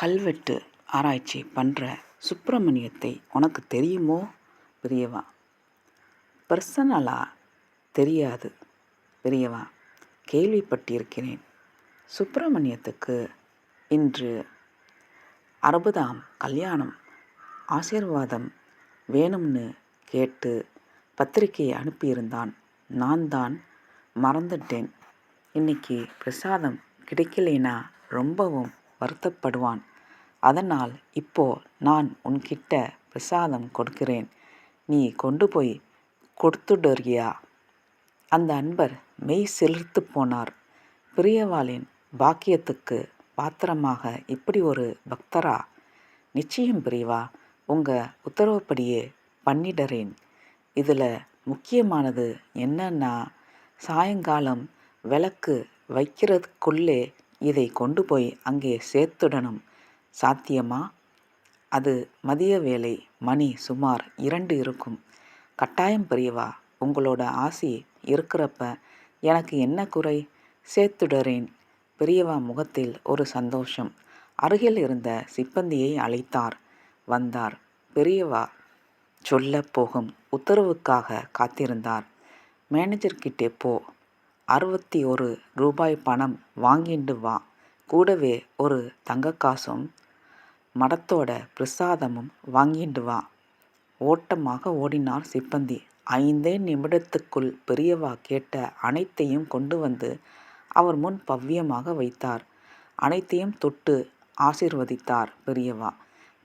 கல்வெட்டு ஆராய்ச்சி பண்ணுற சுப்பிரமணியத்தை உனக்கு தெரியுமோ பெரியவா? பர்சனலாக தெரியாது பெரியவா? கேள்விப்பட்டிருக்கிறேன். சுப்பிரமணியத்துக்கு இன்று அறுபதாம் கல்யாணம். ஆசீர்வாதம் வேணும்னு கேட்டு பத்திரிக்கை அனுப்பியிருந்தான். நான் தான் மறந்துட்டேன். இன்னைக்கு பிரசாதம் கிடைக்கலைனா ரொம்பவும் வருத்தப்படுவான். அதனால் இப்போ நான் உன்கிட்ட பிரசாதம் கொடுக்கிறேன். நீ கொண்டு போய் கொடுத்துடுறியா? அந்த அன்பர் மெய் சிலிர்த்து போனார். பிரியவாளின் பாக்கியத்துக்கு பாத்திரமாக இப்படி ஒரு பக்தரா? நிச்சயம் பிரிவா உங்கள் உத்தரவுப்படியே பண்ணிடுறேன். இதில் முக்கியமானது என்னன்னா சாயங்காலம் விளக்கு வைக்கிறதுக்குள்ளே இதை கொண்டு போய் அங்கே சேர்த்துடணும். சாத்தியமா? அது மதிய வேலை மணி சுமார் இரண்டு இருக்கும். கட்டாயம் பெரியவா உங்களோட ஆசி இருக்கிறப்ப எனக்கு என்ன குறை? சேர்த்துடுறேன். பெரியவா முகத்தில் ஒரு சந்தோஷம். அருகில் இருந்த சிப்பந்தியை அழைத்தார். வந்தார். பெரியவா சொல்ல போகும் உத்தரவுக்காக காத்திருந்தார். மேனேஜர்கிட்டே போ. அறுபத்தி ஒரு ரூபாய் பணம் வாங்கிண்டு வா. கூடவே ஒரு தங்க காசும் மடத்தோட பிரசாதமும் வாங்கிண்டு வா. ஓட்டமாக ஓடினார் சிப்பந்தி. ஐந்தே நிமிடத்துக்குள் பெரியவா கேட்ட அனைத்தையும் கொண்டு வந்து அவர் முன் பவ்யமாக வைத்தார். அனைத்தையும் தொட்டு ஆசிர்வதித்தார் பெரியவா.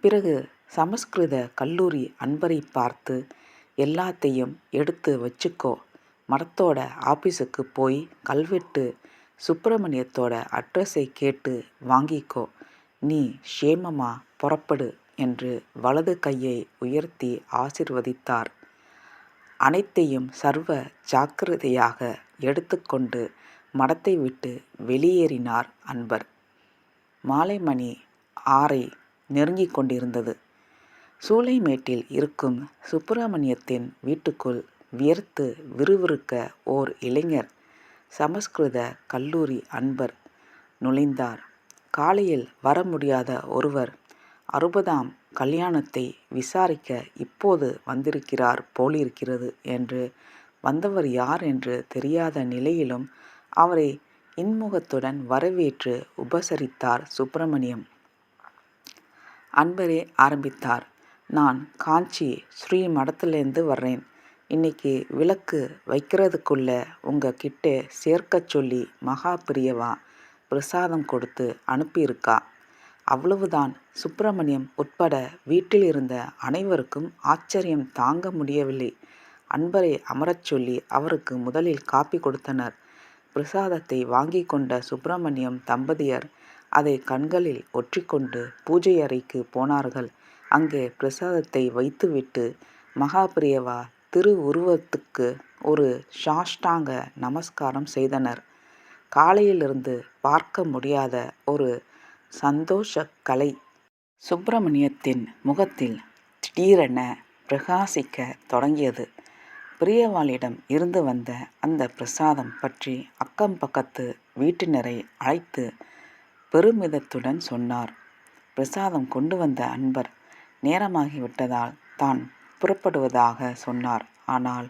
பிறகு சமஸ்கிருத கல்லூரி அன்பரை பார்த்து எல்லாத்தையும் எடுத்து வச்சுக்கோ மடத்தோட ஆபீஸுக்கு போய் கல்வெட்டு சுப்பிரமணியத்தோட அட்ரஸை கேட்டு வாங்கிக்கோ. நீ ஷேமமா புறப்படு என்று வலது கையை உயர்த்தி ஆசிர்வதித்தார். அனைத்தையும் சர்வ ஜாக்கிரதையாக எடுத்துக்கொண்டு மடத்தை விட்டு வெளியேறினார் அன்பர். மாலை மணி ஆறை நெருங்கிக் கொண்டிருந்தது. சூளைமேட்டில் இருக்கும் சுப்பிரமணியத்தின் வீட்டுக்குள் வியர்த்து விறுவிறுக்க ஓர் இளைஞர் சமஸ்கிருத கல்லூரி அன்பர் நுழைந்தார். காலையில் வர முடியாத ஒருவர் அறுபதாம் கல்யாணத்தை விசாரிக்க இப்போது வந்திருக்கிறார் போலிருக்கிறது என்று வந்தவர் யார் என்று தெரியாத நிலையிலும் அவரை இன்முகத்துடன் வரவேற்று உபசரித்தார் சுப்பிரமணியம். அன்பரே ஆரம்பித்தார். நான் காஞ்சி ஸ்ரீ மடத்துலேருந்து வர்றேன். இன்னைக்கு விளக்கு வைக்கிறதுக்குள்ள உங்கள் கிட்டே சேர்க்க சொல்லி மகா பிரியவா பிரசாதம் கொடுத்து அனுப்பியிருக்கா. அவ்வளவுதான். சுப்பிரமணியம் உட்பட வீட்டில் இருந்த அனைவருக்கும் ஆச்சரியம் தாங்க முடியவில்லை. அன்பரை அமரச் சொல்லி அவருக்கு முதலில் காப்பி கொடுத்தனர். பிரசாதத்தை வாங்கி கொண்ட சுப்பிரமணியம் தம்பதியர் அதை கண்களில் ஒற்றிக்கொண்டு பூஜை அறைக்கு போனார்கள். அங்கே பிரசாதத்தை வைத்துவிட்டு மகாபிரியவா திரு உருவத்துக்கு ஒரு சாஷ்டாங்க நமஸ்காரம் செய்தனர். காலையிலிருந்து பார்க்க முடியாத ஒரு சந்தோஷ கலை சுப்பிரமணியத்தின் முகத்தில் திடீரென பிரகாசிக்க தொடங்கியது. பிரியவாளிடம் இருந்து வந்த அந்த பிரசாதம் பற்றி அக்கம் பக்கத்து வீட்டினரை அழைத்து பெருமிதத்துடன் சொன்னார். பிரசாதம் கொண்டு வந்த அன்பர் நேரமாகிவிட்டதால் தான் புறப்படுவதாக சொன்னார். ஆனால்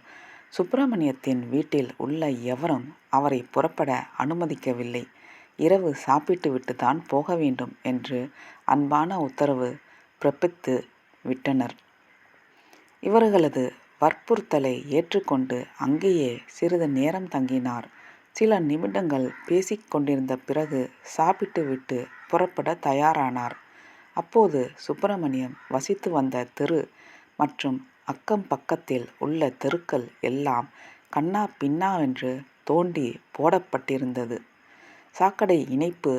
சுப்பிரமணியத்தின் வீட்டில் உள்ள எவரும் அவரை புறப்பட அனுமதிக்கவில்லை. இரவு சாப்பிட்டுவிட்டு தான் போக வேண்டும் என்று அன்பான உத்தரவு பிறப்பித்து விட்டனர். இவர்களது வற்புறுத்தலை ஏற்றுக்கொண்டு அங்கேயே சிறிது நேரம் தங்கினார். சில நிமிடங்கள் பேசிக்கொண்டிருந்த பிறகு சாப்பிட்டுவிட்டு புறப்பட தயாரானார். அப்போது சுப்பிரமணியம் வசித்து வந்த தெரு மற்றும் அக்கம் பக்கத்தில் உள்ள தெருக்கள் எல்லாம் கண்ணா பின்னாவென்று தோண்டி போடப்பட்டிருந்தது. சாக்கடை இணைப்பு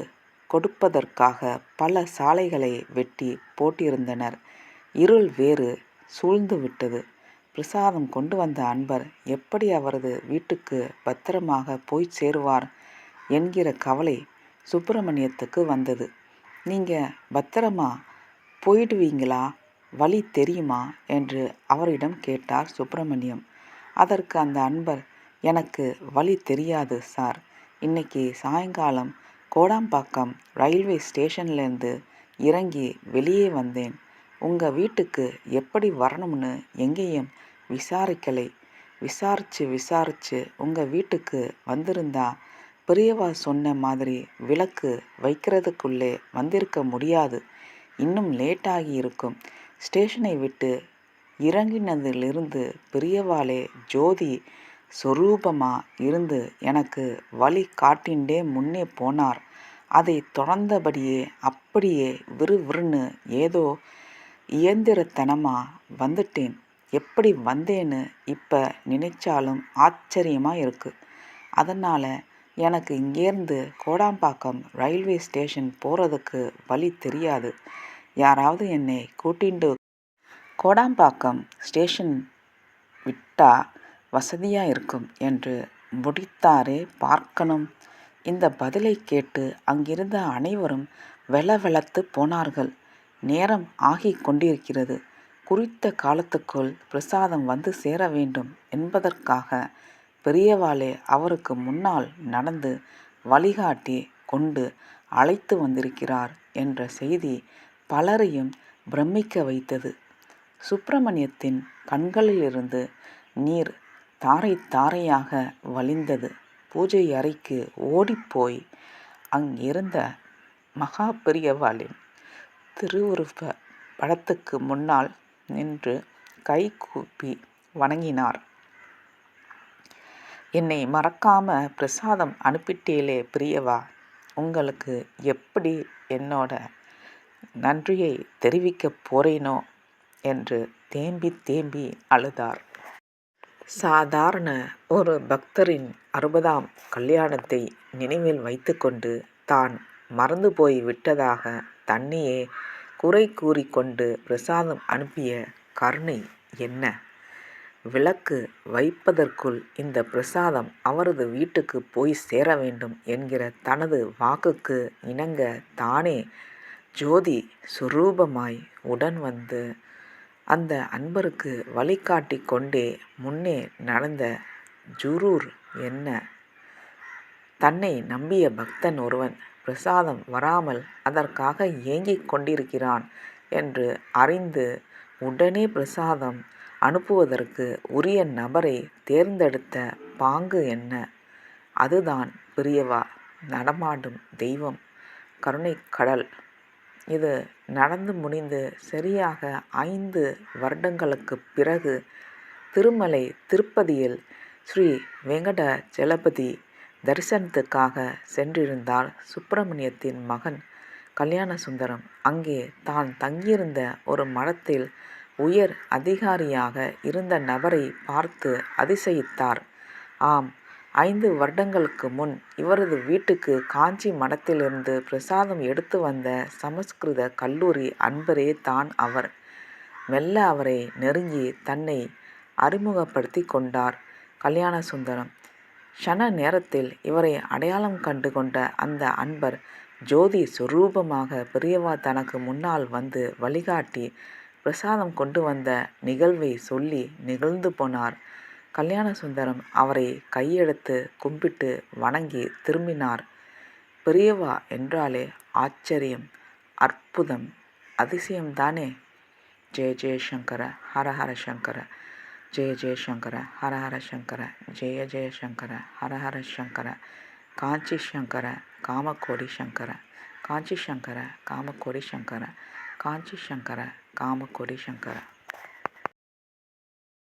கொடுப்பதற்காக பல சாலைகளை வெட்டி போட்டிருந்தனர். இருள் வேறு சூழ்ந்து விட்டது. பிரசாதம் கொண்டு வந்த அன்பர் எப்படி அவரது வீட்டுக்கு பத்திரமாக போய் சேருவார் என்கிற கவலை சுப்பிரமணியத்துக்கு வந்தது. நீங்கள் பத்திரமா போயிடுவீங்களா? வழி தெரியுமா? என்று அவரிடம் கேட்டார் சுப்பிரமணியம். அதற்கு அந்த அன்பர் எனக்கு வழி தெரியாது சார். இன்னைக்கு சாயங்காலம் கோடாம்பாக்கம் ரயில்வே ஸ்டேஷன்லேருந்து இறங்கி வெளியே வந்தேன். உங்கள் வீட்டுக்கு எப்படி வரணும்னு எங்கேயும் விசாரிக்கலை. விசாரிச்சு விசாரிச்சு உங்கள் வீட்டுக்கு வந்திருந்தா பெரியவா சொன்ன மாதிரி விளக்கு வைக்கிறதுக்குள்ளே வந்திருக்க முடியாது. இன்னும் லேட்டாகி இருக்கும். ஸ்டேஷனை விட்டு இறங்கினதிலிருந்து பெரியவாளே ஜோதி சொரூபமாக இருந்து எனக்கு வழி காட்டிண்டே முன்னே போனார். அதை தொடர்ந்தபடியே அப்படியே விறுவிறுன்னு ஏதோ இயந்திரத்தனமாக வந்துட்டேன். எப்படி வந்தேன்னு இப்போ நினைச்சாலும் ஆச்சரியமாக இருக்குது அதனால் எனக்கு இங்கேருந்து கோடாம்பாக்கம் ரயில்வே ஸ்டேஷன் போகிறதுக்கு வழி தெரியாது. யாராவது என்னை கூட்டிண்டு கோடாம்பாக்கம் ஸ்டேஷன் விட்டா வசதியாக இருக்கும் என்று முடித்தாரே பார்க்கணும். இந்த பதிலை கேட்டு அங்கிருந்த அனைவரும் வெளவெளத்து போனார்கள். நேரம் ஆகிக் கொண்டிருக்கிறது. குறித்த காலத்துக்குள் பிரசாதம் வந்து சேர வேண்டும் என்பதற்காக பெரியவாளே அவருக்கு முன்னால் நடந்து வழிகாட்டி கொண்டு அழைத்து வந்திருக்கிறார் என்ற செய்தி பலரையும் பிரமிக்க வைத்தது. சுப்பிரமணியத்தின் கண்களிலிருந்து நீர் தாரை தாரையாக வழிந்தது. பூஜை அறைக்கு ஓடிப்போய் அங்கிருந்த மகா பெரியவாளின் திருவுருவ படத்துக்கு முன்னால் நின்று கை கூப்பி வணங்கினார். என்னை மறக்காம பிரசாதம் அனுப்பிட்டீலே பிரியவா உங்களுக்கு எப்படி என்னோட நன்றியை தெரிவிக்கப் போறேனோ? என்று தேம்பி தேம்பி அழுதார். சாதாரண ஒரு பக்தரின் அறுபதாம் கல்யாணத்தை நினைவில் வைத்துக்கொண்டு தான் மறந்து போய் விட்டதாக தன்னையே குறை கூறிக்கொண்டு பிரசாதம் அனுப்பிய கருணை என்ன? விளக்கு வைப்பதற்குள் இந்த பிரசாதம் அவரது வீட்டுக்கு போய் சேர வேண்டும் என்கிற தனது வாக்குக்கு இணங்க தானே ஜோதி சுரூபமாய் உடன் வந்து அந்த அன்பருக்கு வழிகாட்டி கொண்டே முன்னே நடந்த ஜுரூர் என்ன? தன்னை நம்பிய பக்தன் ஒருவன் பிரசாதம் வராமல் அதற்காக ஏங்கிக் கொண்டிருக்கிறான் என்று அறிந்து உடனே பிரசாதம் அனுப்புவதற்கு உரிய நபரை தேர்ந்தெடுத்த பாங்கு என்ன? அதுதான் பிரியவா நடமாடும் தெய்வம் கருணைக்கடல் இது நடந்து முடிந்து சரியாக ஐந்து வருடங்களுக்கு பிறகு திருமலை திருப்பதியில் ஸ்ரீ வெங்கட ஜலபதி தரிசனத்துக்காக சென்றிருந்தால் சுப்பிரமணியத்தின் மகன் கல்யாணசுந்தரம். அங்கே தான் தங்கியிருந்த ஒரு மடத்தில் உயர் அதிகாரியாக இருந்த நபரை பார்த்து அதிசயித்தார். ஆம் ஐந்து வருடங்களுக்கு முன் இவரது வீட்டுக்கு காஞ்சி மடத்திலிருந்து பிரசாதம் எடுத்து வந்த சமஸ்கிருத கல்லூரி அன்பரே தான் அவர். மெல்ல அவரை நெருங்கி தன்னை அறிமுகப்படுத்தி கொண்டார் கல்யாண சுந்தரம். ஷன நேரத்தில் இவரை அடையாளம் கண்டு கொண்ட அந்த அன்பர் ஜோதி சுரூபமாக பெரியவா தனக்கு முன்னால் வந்து வழிகாட்டி பிரசாதம் கொண்டு வந்த நிகழ்வை சொல்லி நிகழ்ந்து போனார். கல்யாண சுந்தரம் அவரை கையெடுத்து கும்பிட்டு வணங்கி திரும்பினார். பெரியவா என்றாலே ஆச்சரியம் அற்புதம் அதிசயம்தானே? ஜெய ஜெயசங்கர ஹர ஹர சங்கர ஜெய ஜெயசங்கர ஹர ஹர சங்கர ஜெய ஜெயசங்கர ஹர ஹர சங்கர காஞ்சி சங்கர காமக்கோடி சங்கர காஞ்சி சங்கர காமக்கோடி சங்கர காஞ்சி சங்கர காமக்கோடி சங்கர.